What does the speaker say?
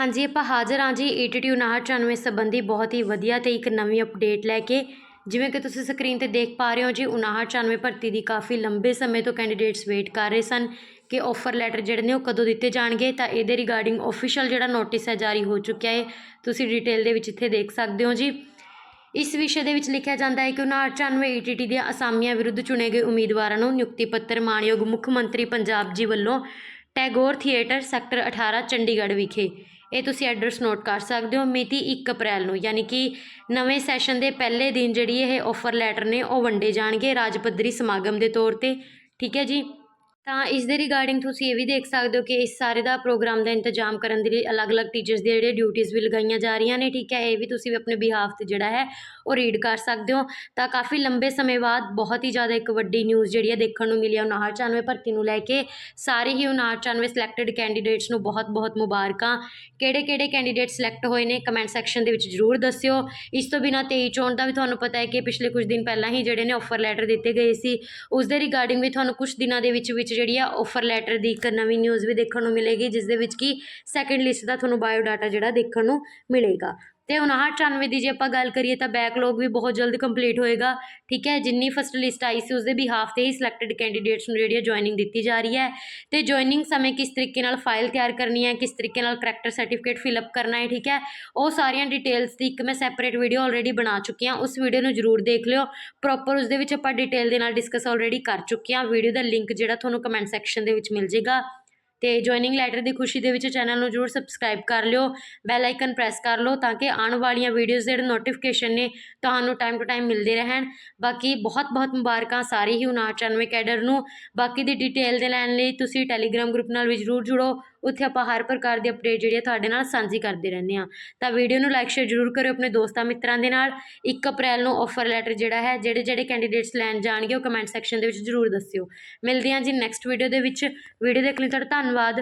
ਹਾਂਜੀ, ਆਪਾਂ ਹਾਜ਼ਰ ਹਾਂ ਜੀ ਏਟੀਟਿਊਡ 99 ਸੰਬੰਧੀ ਬਹੁਤ ਹੀ ਵਧੀਆ ਤੇ ਇੱਕ ਨਵੀਂ ਅਪਡੇਟ ਲੈ ਕੇ। ਜਿਵੇਂ ਕਿ ਤੁਸੀਂ ਸਕਰੀਨ ਤੇ ਦੇਖ ਪਾ ਰਹੇ ਹੋ ਜੀ 99 ਭਰਤੀ ਦੀ ਕਾਫੀ ਲੰਬੇ ਸਮੇਂ ਤੋਂ ਕੈਂਡੀਡੇਟਸ ਵੇਟ ਕਰ ਰਹੇ ਸਨ ਕਿ ਆਫਰ ਲੈਟਰ ਜਿਹੜੇ ਨੇ ਉਹ ਕਦੋਂ ਦਿੱਤੇ ਜਾਣਗੇ। ਤਾਂ ਇਹਦੇ ਰਿਗਾਰਡਿੰਗ ਆਫੀਸ਼ੀਅਲ ਜਿਹੜਾ ਨੋਟਿਸ ਹੈ, ਜਾਰੀ ਹੋ ਚੁੱਕਿਆ ਹੈ। ਤੁਸੀਂ ਡਿਟੇਲ ਦੇ ਵਿੱਚ ਇੱਥੇ ਦੇਖ ਸਕਦੇ ਹੋ ਜੀ। ਇਸ ਵਿਸ਼ੇ ਦੇ ਵਿੱਚ ਲਿਖਿਆ ਜਾਂਦਾ ਹੈ ਕਿ 99 ਈਟੀਟੀ ਦੀਆਂ ਅਸਾਮੀਆਂ ਵਿਰੁੱਧ ਚੁਣੇ ਗਏ ਉਮੀਦਵਾਰਾਂ ਨੂੰ ਨਿਯੁਕਤੀ ਪੱਤਰ ਮਾਣਯੋਗ ਮੁੱਖ ਮੰਤਰੀ ਪੰਜਾਬ ਜੀ ਵੱਲੋਂ ਟੈਗੋਰ ਥੀਏਟਰ ਸੈਕਟਰ 18 ਚੰਡੀਗੜ੍ਹ ਵਿਖੇ। ਇਹ ਤੁਸੀਂ ਐਡਰੈਸ ਨੋਟ ਕਰ ਸਕਦੇ ਹੋ ਮਿਤੀ 1 ਅਪ੍ਰੈਲ ਨੂੰ, ਯਾਨੀ ਕਿ ਨਵੇਂ ਸੈਸ਼ਨ ਦੇ ਪਹਿਲੇ ਦਿਨ ਜਿਹੜੀ ਇਹ ਆਫਰ ਲੈਟਰ ਨੇ ਉਹ ਵੰਡੇ ਜਾਣਗੇ ਰਾਜ ਪੱਧਰੀ ਸਮਾਗਮ ਦੇ ਤੌਰ ਤੇ। ਠੀਕ ਹੈ ਜੀ? ਤਾਂ ਇਸ ਦੇ ਰਿਗਾਰਡਿੰਗ ਤੁਸੀਂ ਇਹ ਵੀ ਦੇਖ ਸਕਦੇ ਹੋ ਕਿ ਇਸ ਸਾਰੇ ਦਾ ਪ੍ਰੋਗਰਾਮ ਦਾ ਇੰਤਜ਼ਾਮ ਕਰਨ ਦੇ ਲਈ ਅਲੱਗ-ਅਲੱਗ ਟੀਚਰਸ ਦੇ ਜਿਹੜੇ ਡਿਊਟੀਆਂ ਵੀ ਲਗਾਈਆਂ ਜਾ ਰਹੀਆਂ ਨੇ, ਠੀਕ ਹੈ, ਇਹ ਵੀ ਤੁਸੀਂ ਆਪਣੇ ਬਿਹਾਫ ਤੇ ਜਿਹੜਾ ਹੈ ਉਹ ਰੀਡ ਕਰ ਸਕਦੇ ਹੋ। ਤਾਂ ਕਾਫੀ ਲੰਬੇ ਸਮੇਂ ਬਾਅਦ ਬਹੁਤ ਹੀ ਜ਼ਿਆਦਾ ਇੱਕ ਵੱਡੀ ਨਿਊਜ਼ ਜਿਹੜੀ ਹੈ ਦੇਖਣ ਨੂੰ ਮਿਲੀ ਹੈ 99 ਭਰਤੀ ਨੂੰ ਲੈ ਕੇ। ਸਾਰੇ ਹੀ 99 ਸਿਲੈਕਟਡ ਕੈਂਡੀਡੇਟਸ ਨੂੰ ਬਹੁਤ-ਬਹੁਤ ਮੁਬਾਰਕਾਂ। ਕਿਹੜੇ-ਕਿਹੜੇ ਕੈਂਡੀਡੇਟ ਸਿਲੈਕਟ ਹੋਏ ਨੇ ਕਮੈਂਟ ਸੈਕਸ਼ਨ ਦੇ ਵਿੱਚ ਜ਼ਰੂਰ ਦੱਸਿਓ। ਇਸ ਤੋਂ ਬਿਨਾਂ 23 ਚੋਣ ਦਾ ਵੀ ਤੁਹਾਨੂੰ ਪਤਾ ਹੈ ਕਿ ਪਿਛਲੇ ਕੁਝ ਦਿਨ ਪਹਿਲਾਂ ਹੀ ਜਿਹੜੇ ਨੇ ਆਫਰ ਲੈਟਰ ਦਿੱਤੇ ਗਏ ਸੀ। ਉਸ ਦੇ ਰਿਗਾਰਡਿੰਗ ਵੀ ਤੁਹਾਨੂੰ ਕੁਝ ਦਿਨਾਂ ਦੇ ਵਿੱਚ ਵਿੱਚ ਜਿਹੜੀ ਆ ਆਫਰ ਲੈਟਰ ਦੀ ਇੱਕ ਨਵੀਂ ਨਿਊਜ਼ ਵੀ ਦੇਖਣ ਨੂੰ ਮਿਲੇਗੀ ਜਿਸ ਦੇ ਵਿੱਚ ਕਿ ਸੈਕੰਡ ਲਿਸਟ ਦਾ ਤੁਹਾਨੂੰ ਬਾਇਓ ਡਾਟਾ ਜਿਹੜਾ ਦੇਖਣ ਨੂੰ ਮਿਲੇਗਾ। ਤੇ 59 ਦੀ ਜੇ ਆਪਾਂ ਗੱਲ ਕਰੀਏ ਤਾਂ ਬੈਕਲੌਗ ਵੀ ਬਹੁਤ ਜਲਦ ਕੰਪਲੀਟ ਹੋਏਗਾ, ਠੀਕ ਹੈ, ਜਿੰਨੀ ਫਸਟ ਲਿਸਟ ਆਈ ਸੀ ਉਸ ਦੇ ਬਿਹਾਫ ਤੇ ਹੀ ਸਿਲੈਕਟਡ ਕੈਂਡੀਡੇਟਸ ਨੂੰ ਜਿਹੜੀ ਹੈ ਜੁਆਇਨਿੰਗ ਦਿੱਤੀ ਜਾ ਰਹੀ ਹੈ ਤੇ ਜੁਆਇਨਿੰਗ ਸਮੇਂ ਕਿਸ ਤਰੀਕੇ ਨਾਲ ਫਾਈਲ ਤਿਆਰ ਕਰਨੀ ਹੈ, ਕਿਸ ਤਰੀਕੇ ਨਾਲ ਕਰੈਕਟਰ ਸਰਟੀਫਿਕੇਟ ਫਿਲ ਅਪ ਕਰਨਾ ਹੈ, ਠੀਕ ਹੈ, ਉਹ ਸਾਰੀਆਂ ਡਿਟੇਲਸ ਦੀ ਇੱਕ ਮੈਂ ਸੈਪਰੇਟ ਵੀਡੀਓ ਆਲਰੇਡੀ ਬਣਾ ਚੁੱਕੀ ਹਾਂ, ਉਸ ਵੀਡੀਓ ਨੂੰ ਜਰੂਰ ਦੇਖ ਲਿਓ ਪ੍ਰੋਪਰ ਉਸ ਦੇ ਵਿੱਚ ਆਪਾਂ ਡਿਟੇਲ ਦੇ ਨਾਲ ਡਿਸਕਸ ਆਲਰੇਡੀ ਕਰ ਚੁੱਕੇ ਹਾਂ ਵੀਡੀਓ ਦਾ ਲਿੰਕ ਜਿਹੜਾ ਤੁਹਾਨੂੰ ਕਮੈਂਟ ਸੈਕਸ਼ਨ ਦੇ ਵਿੱਚ ਮਿਲ ਜੇਗਾ। ਤੇ ਜੁਆਇਨਿੰਗ ਲੈਟਰ ਦੀ ਖੁਸ਼ੀ ਦੇ ਵਿੱਚ ਚੈਨਲ ਨੂੰ ਜਰੂਰ ਸਬਸਕ੍ਰਾਈਬ ਕਰ ਲਿਓ ਬੈਲ ਆਈਕਨ ਪ੍ਰੈਸ ਕਰ ਲਓ ਤਾਂ ਕਿ ਆਉਣ ਵਾਲੀਆਂ ਵੀਡੀਓਜ਼ ਦੇ ਨੋਟੀਫਿਕੇਸ਼ਨ ਨੇ ਤੁਹਾਨੂੰ ਟਾਈਮ ਟੂ ਟਾਈਮ ਮਿਲਦੇ ਰਹਿਣ। ਬਾਕੀ ਬਹੁਤ ਬਹੁਤ ਮੁਬਾਰਕਾਂ ਸਾਰੀ ਹੀ 99 ਕੈਡਰ ਨੂੰ। ਬਾਕੀ ਦੀ ਡਿਟੇਲ ਦੇ ਲੈਣ ਲਈ ਤੁਸੀਂ ਟੈਲੀਗ੍ਰਾਮ ਗਰੁੱਪ ਨਾਲ ਵੀ ਜਰੂਰ ਜੁੜੋ। ਉੱਥੇ ਆਪਾਂ ਹਰ ਪ੍ਰਕਾਰ ਦੀ ਅਪਡੇਟ ਜਿਹੜੀ ਹੈ ਤੁਹਾਡੇ ਨਾਲ ਸਾਂਝੀ ਕਰਦੇ ਰਹਿੰਦੇ ਹਾਂ। ਤਾਂ ਵੀਡੀਓ ਨੂੰ ਲਾਈਕ ਸ਼ੇਅਰ ਜਰੂਰ ਕਰਿਓ ਆਪਣੇ ਦੋਸਤਾਂ ਮਿੱਤਰਾਂ ਦੇ ਨਾਲ। 1 ਅਪ੍ਰੈਲ ਨੂੰ ਆਫਰ ਲੈਟਰ ਜਿਹੜਾ ਹੈ, ਜਿਹੜੇ ਜਿਹੜੇ ਕੈਂਡੀਡੇਟਸ ਲੈਣ ਜਾਣਗੇ, ਉਹ ਕਮੈਂਟ ਸੈਕਸ਼ਨ ਦੇ ਵਿੱਚ ਜਰੂਰ ਦੱਸਿਓ। ਮਿਲਦੇ ਹਾਂ ਜੀ ਨੈਕਸਟ ਵੀਡੀਓ ਦੇ ਵਿੱਚ। ਵੀਡੀਓ ਦੇਖਣ ਲਈ ਤੁਹਾਡਾ ਧੰਨਵਾਦ।